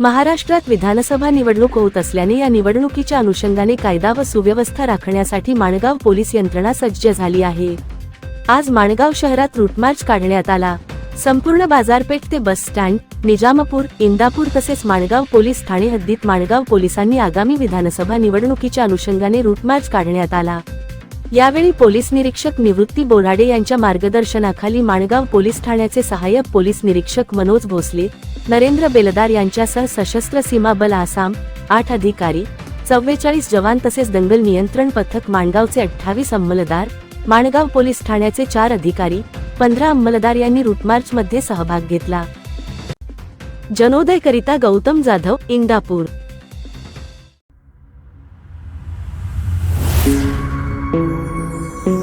महाराष्ट्रात विधानसभा निवडणूक होत असल्याने या निवडणुकीच्या अनुषंगाने कायदा व सुव्यवस्था राखण्यासाठी माणगाव पोलीस यंत्रणा सज्ज झाली आहे. आज माणगाव शहरात रूटमार्च काढण्यात आला. संपूर्ण बाजारपेठ ते बस स्टँड निजामपूर इंदापूर तसेच माणगाव पोलीस ठाणे हद्दीत माणगाव पोलिसांनी आगामी विधानसभा निवडणुकीच्या अनुषंगाने रूटमार्च काढण्यात आला. यावेळी पोलीस निरीक्षक निवृत्ती बोराडे यांच्या मार्गदर्शनाखाली माणगाव पोलीस ठाण्याचे सहाय्यक पोलीस निरीक्षक मनोज भोसले नरेंद्र बेलदार यांच्यासह सशस्त्र सीमा बल आसाम आठ अधिकारी चव्वेचाळीस जवान तसेच दंगल नियंत्रण पथक माणगावचे अठ्ठावीस अंमलदार माणगाव पोलीस ठाण्याचे चार अधिकारी पंधरा अंमलदार यांनी रुटमार्च मध्ये सहभाग घेतला. जनोदय करिता गौतम जाधव इंदापूर. Thank you.